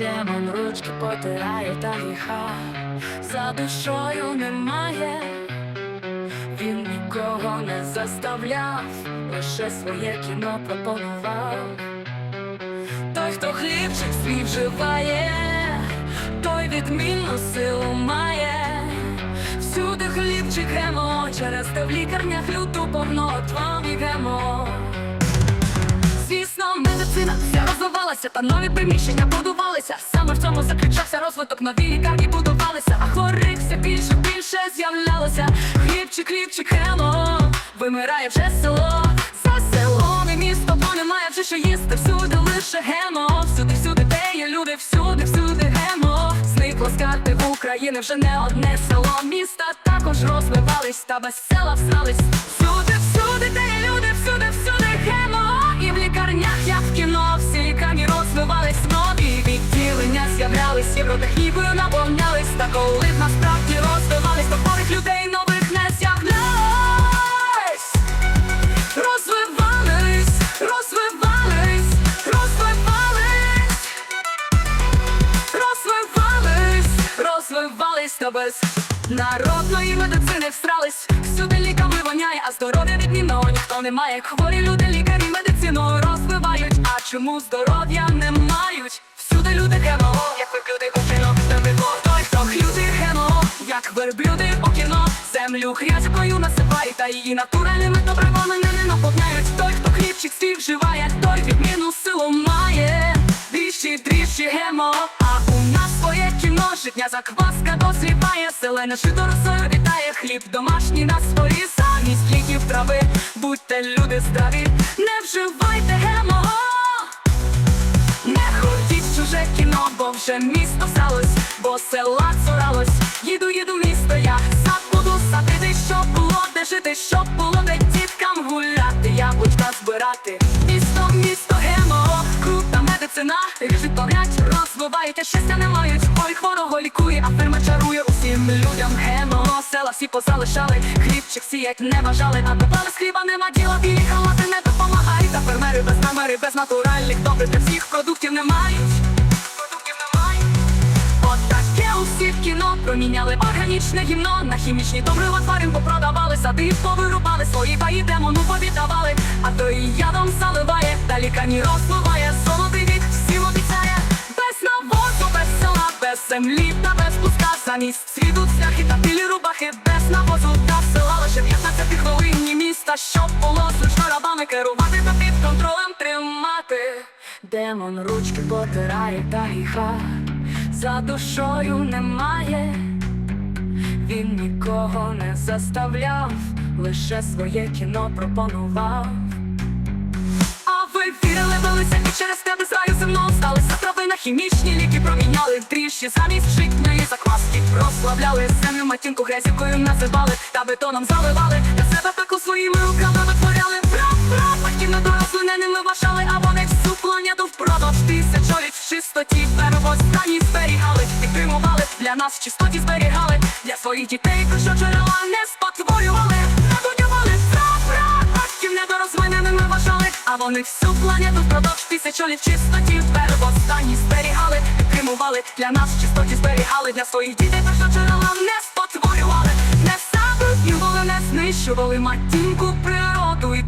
Демон ручки потирає та гріха, за душою немає, він нікого не заставляв, лише своє кіно пропонував. Той, хто хлібчик свій вживає, той відмінну силу має. Всюди хлібчик гемо, через те в лікарнях люту повнотвам і гемо. Розвивалася, та нові приміщення будувалися. Саме в цьому заключався розвиток, нові лікарні будувалися, а хворих все більше, більше з'являлося. Хлібчик, хлібчик, гемо, вимирає вже село. За селом і місто, бо немає вже що їсти. Всюди лише гемо, всюди, всюди, де є люди, всюди, всюди гемо. Зникло з карти України вже не одне село. Міста також розвивались, та без села всрались. Всюди, всюди, де Та коли б насправді розвивались, то хворих людей нових не з'являлись. Розвивались, розвивались, розвивались, розвивались, розвивались та без народної медицини всрались. Всюди ліками воняє, а здоров'я відмінного ніхто не має. Хворі люди, лікарі медицину розвивають. А чому здоров'я не мають? Всюди люди гемо, як верблюди у землю грязькою насипають, та її натуральними добривами не наповняють. Той, хто хлібчик свій вживає, той відміну силу має. Дріжджі, дріжджі гемо, а у нас своє кіно, життя закваска дозріває, зелене жито росою вітає, хліб домашній на столі, замість ліків трави, будьте люди здраві, не вживайте гемо. Не ходіть чуже кіно, бо вже місто всралось, бо села розвивають, щастя не мають. Ой, хворого лікує, а ферма чарує. Усім людям гемо. Села всі позалишали, хлібчик сіять не бажали, а до з хліба нема діла, білі халати не допомагають. Та фермери без намери, без натуральних. Добрих для всіх продуктів не мають. Продуктів не мають. От таке у всіх кіно. Проміняли органічне гімно. На хімічні добрива тварин попродавали, сади повирубали, свої паї демону повіддавали, а то і ядом заливає, та лікарні розпливає, землі та без пуска, замість світу цвяхи та білі рубахи, без навозу та села, лише 15 хвилинні міста, щоб було зручно рабами керувати та під контролем тримати. Демон ручки потирає та гріха, за душою немає, він нікого не заставляв, лише своє кіно пропонував. Хімічні ліки проміняли тріші замість житньої закваски. Прославляли землю матінку грязівкою називали та бетоном заливали. Для себе пекло своїми руками витворяли. Прав, батьків недорозвиненими вважали, а вони всю планету впродовж тисячоліть в чистоті первостанні зберігали, підтримували для нас в чистоті зберігали. Для своїх дітей, що джерела не спотворювали, а вони всю планету впродовж тисячоліть. В чистоті первостанні зберігали, підтримували. Для нас чистоті зберігали для своїх дітей, першочерела не спотворювали, не забруднювали, не знищували матінку природу і